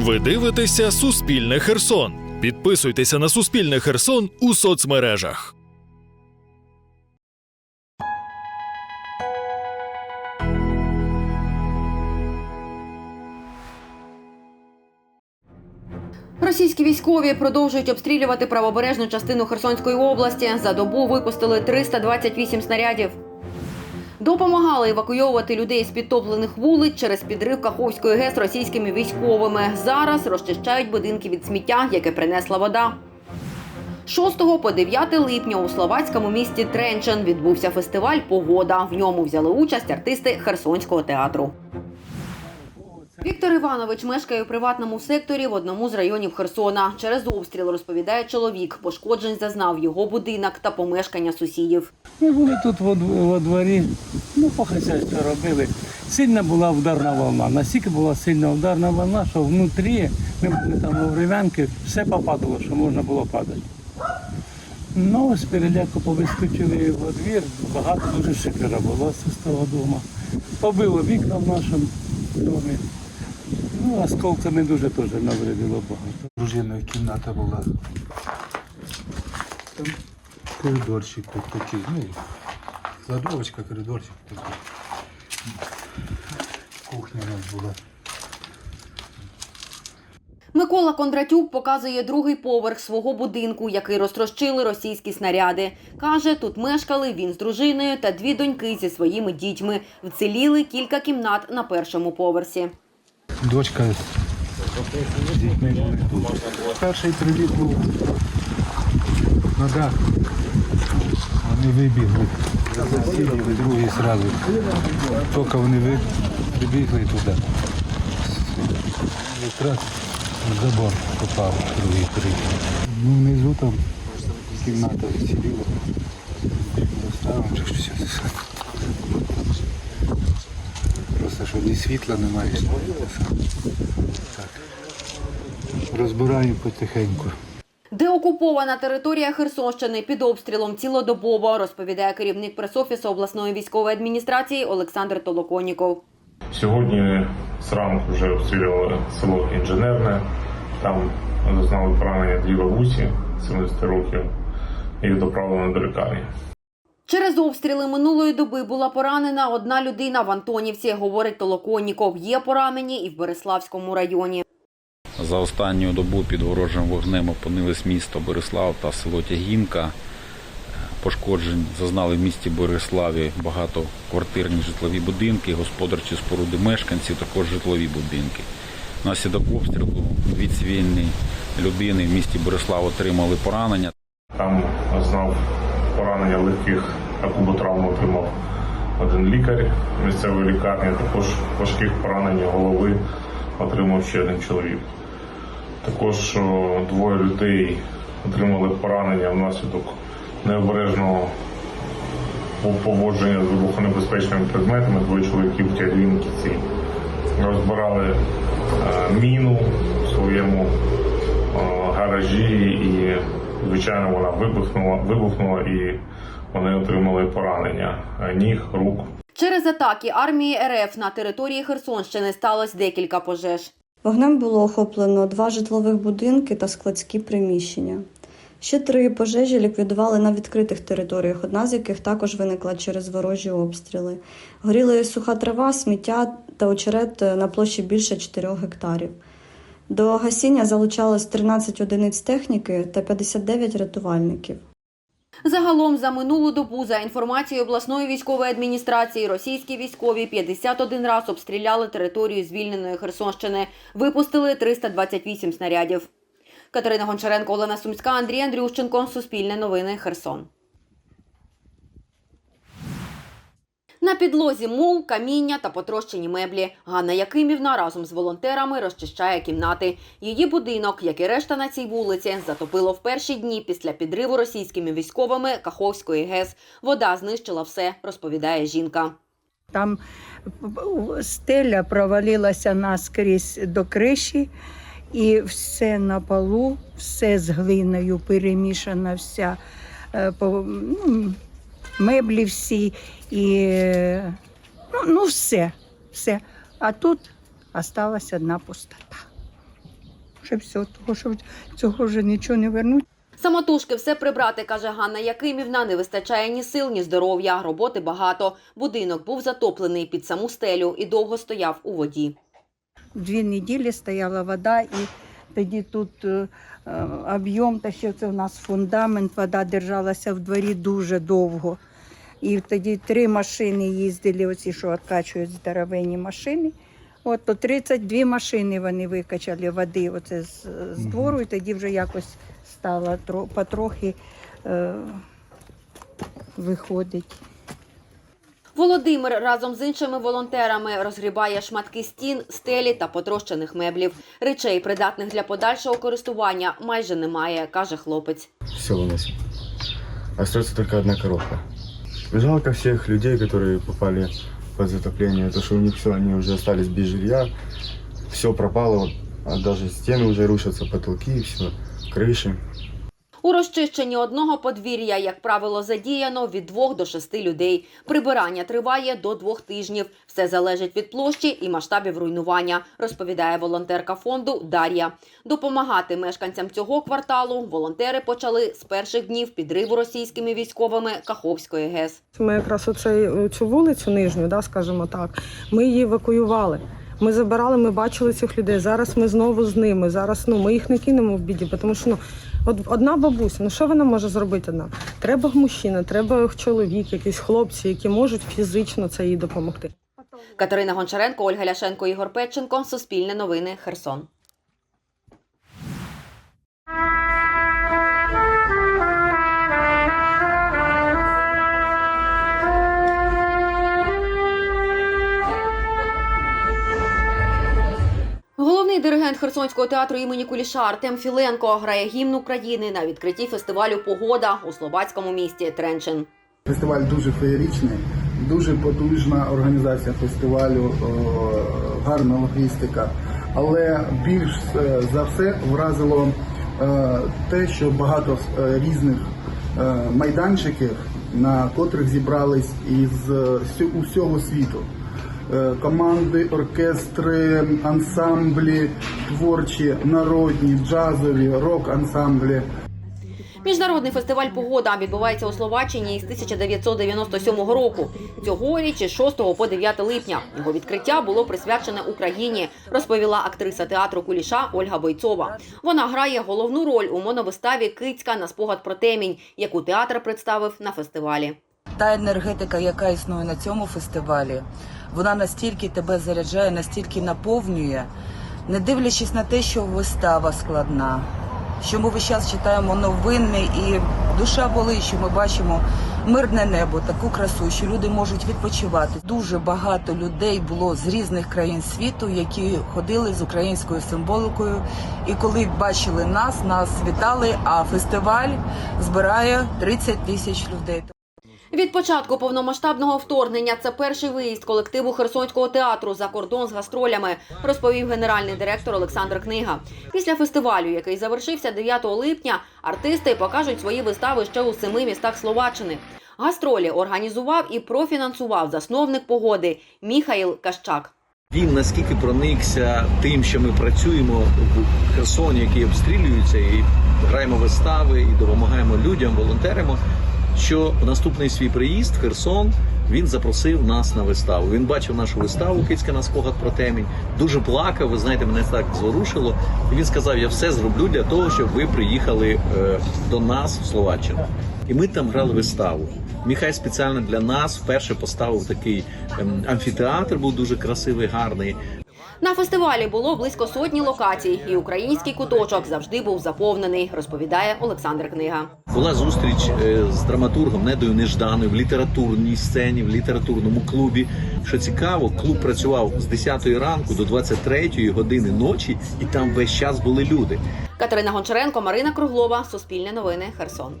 Ви дивитеся Суспільне Херсон. Підписуйтеся на Суспільне Херсон у соцмережах. Російські військові продовжують обстрілювати правобережну частину Херсонської області. За добу випустили 328 снарядів. Допомагали евакуйовувати людей з підтоплених вулиць через підрив Каховської ГЕС російськими військовими. Зараз розчищають будинки від сміття, яке принесла вода. 6 по 9 липня у словацькому місті Тренчен відбувся фестиваль Погода. В ньому взяли участь артисти Херсонського театру. Віктор Іванович мешкає у приватному секторі в одному з районів Херсона. Через обстріл розповідає чоловік. Пошкоджень зазнав його будинок та помешкання сусідів. Ми були тут во, во дворі, ну, по хазяйству робили. Сильна була ударна волна. Настільки була сильна ударна волна, що внутрі, ми були там у Ривянки, все попадало, що можна було падати. Ну, з переляку повискочили во двір, багато дуже шикера було з того дому. Побило вікна в нашому домі. Ну, осколками дуже теж навредило багато. Дружиною кімната була. Там коридорчик тут такий, ну, кладовочка, коридорчик такий. Кухня у нас була. Микола Кондратюк показує другий поверх свого будинку, який розтрощили російські снаряди. Каже, тут мешкали він з дружиною та дві доньки зі своїми дітьми. Вціліли кілька кімнат на першому поверсі. Дочка з дітьми. Перший приліт був дах. Вони вибігли. Засіли, другий зразу. Тільки вони прибігли туди. Якраз в забор попав другий приліт. Ну, внизу там кімната вціліла. Доставимо. Просто що ні світла немає. Так. Розбираємо потихеньку. Деокупована територія Херсонщини під обстрілом цілодобово, розповідає керівник пресофісу обласної військової адміністрації Олександр Толоконіков. Сьогодні зранку вже обстрілювали село Інженерне. Там зазнали поранення дві бабусі 70 років. Їх доправлено до лікарні. Через обстріли минулої доби була поранена одна людина в Антонівці, говорить Толоконіков. Є поранені і в Береславському районі. За останню добу під ворожим вогнем опинились місто Борислав та село Тягінка. Пошкоджень зазнали в місті Бориславі багатоквартирні житлові будинки, господарчі споруди мешканців, також житлові будинки. Внаслідок обстрілу дві цивільні людини в місті Борислав отримали поранення. Там зазнав поранення легких акуботравм отримав один лікар місцевої лікарні. Також важких поранень голови отримав ще один чоловік. Також двоє людей отримали поранення внаслідок необережного поводження з вибухонебезпечними предметами. Двоє чоловіків в Тягінці розбирали е, міну в своєму гаражі і, звичайно, вона вибухнула, вибухнула і вони отримали поранення ніг, рук. Через атаки армії РФ на території Херсонщини сталося декілька пожеж. Вогнем було охоплено два житлових будинки та складські приміщення. Ще три пожежі ліквідували на відкритих територіях, одна з яких також виникла через ворожі обстріли. Горіли суха трава, сміття та очерет на площі більше 4 гектарів. До гасіння залучалось 13 одиниць техніки та 59 рятувальників. Загалом за минулу добу, за інформацією обласної військової адміністрації, російські військові 51 раз обстріляли територію звільненої Херсонщини, випустили 328 снарядів. Катерина Гончаренко, Олена Сумська, Андрій Андрющенко. Суспільне новини. Херсон. На підлозі мул, каміння та потрощені меблі. Ганна Якимівна разом з волонтерами розчищає кімнати. Її будинок, як і решта на цій вулиці, затопило в перші дні після підриву російськими військовими Каховської ГЕС. Вода знищила все, розповідає жінка. Там стеля провалилася наскрізь до криші, і все на полу, все з глиною перемішана вся е, ну, меблі всі, і ну, ну все, все. А тут осталась одна пустота. Вже все, того, що цього вже нічого не вернуть. Самотужки все прибрати, каже Ганна Якимівна, не вистачає ні сил, ні здоров'я. Роботи багато. Будинок був затоплений під саму стелю і довго стояв у воді. Дві неділі стояла вода, і тоді тут е, е, об'єм, та ще це у нас фундамент, вода держалася в дворі дуже довго. І тоді три машини їздили, оці, що відкачують здоровенні машини. От то 32 машини вони викачали води оце з, з двору, і тоді вже якось стало тро- потрохи е, виходить. Володимир разом з іншими волонтерами розгрібає шматки стін, стелі та потрощених меблів. Речей, придатних для подальшого користування, майже немає, каже хлопець. все выносим. Остается только одна коробка. Жалко всех людей, которые попали под затопление, то что у них все, они уже остались без жилья, все пропало, а даже стены уже рушатся, потолки, все, крыши. У розчищенні одного подвір'я, як правило, задіяно від двох до шести людей. Прибирання триває до двох тижнів. Все залежить від площі і масштабів руйнування, розповідає волонтерка фонду Дар'я. Допомагати мешканцям цього кварталу волонтери почали з перших днів підриву російськими військовими Каховської ГЕС. Ми якраз оцей, цю вулицю нижню, да, скажімо так, ми її евакуювали. Ми забирали, ми бачили цих людей. Зараз ми знову з ними. Зараз ну ми їх не кинемо в біді, тому що ну одна бабуся, ну що вона може зробити одна? Треба мужчина, треба чоловік, якісь хлопці, які можуть фізично це їй допомогти. Катерина Гончаренко, Ольга Ляшенко, Ігор Петченко. Суспільне новини. Херсон. Херсонського театру імені Куліша Артем Філенко грає гімн України на відкритті фестивалю Погода у словацькому місті Тренчин. Фестиваль дуже феєричний, дуже потужна організація фестивалю, гарна логістика. Але більш е, за все вразило е, те, що багато е, різних майданчиків, на котрих зібрались із усього світу. Е, Команди, оркестри, ансамблі, творчі, народні, джазові, рок-ансамблі. Міжнародний фестиваль Погода відбувається у Словаччині із 1997 року. Цьогоріч із 6 по 9 липня. Його відкриття було присвячене Україні, розповіла актриса театру Куліша Ольга Бойцова. Вона грає головну роль у моновиставі Кицька на спогад про темінь, яку театр представив на фестивалі. Та енергетика, яка існує на цьому фестивалі, вона настільки тебе заряджає, настільки наповнює, не дивлячись на те, що вистава складна, що ми весь час читаємо новини, і душа болить, що ми бачимо мирне небо, таку красу, що люди можуть відпочивати. Дуже багато людей було з різних країн світу, які ходили з українською символикою. І коли бачили нас, нас вітали. А фестиваль збирає 30 тисяч людей. Від початку повномасштабного вторгнення це перший виїзд колективу Херсонського театру за кордон з гастролями, розповів генеральний директор Олександр Книга. Після фестивалю, який завершився 9 липня, артисти покажуть свої вистави ще у семи містах Словаччини. Гастролі організував і профінансував засновник погоди Міхаїл Кащак. Він наскільки проникся тим, що ми працюємо в Херсоні, який обстрілюється, і граємо вистави, і допомагаємо людям, волонтеримо. Що в наступний свій приїзд в Херсон він запросив нас на виставу. Він бачив нашу виставу Кицька на спогад про темінь. Дуже плакав. Ви знаєте, мене так зворушило. І він сказав: Я все зроблю для того, щоб ви приїхали е, до нас в Словаччину. І ми там грали виставу. Міхай спеціально для нас вперше поставив такий ем, амфітеатр, був дуже красивий, гарний. На фестивалі було близько сотні локацій, і український куточок завжди був заповнений, розповідає Олександр Книга. Була зустріч е, з драматургом Недою Нежданою в літературній сцені, в літературному клубі. Що цікаво, клуб працював з 10 ранку до 23 години ночі, і там весь час були люди. Катерина Гончаренко, Марина Круглова, Суспільне новини, Херсон.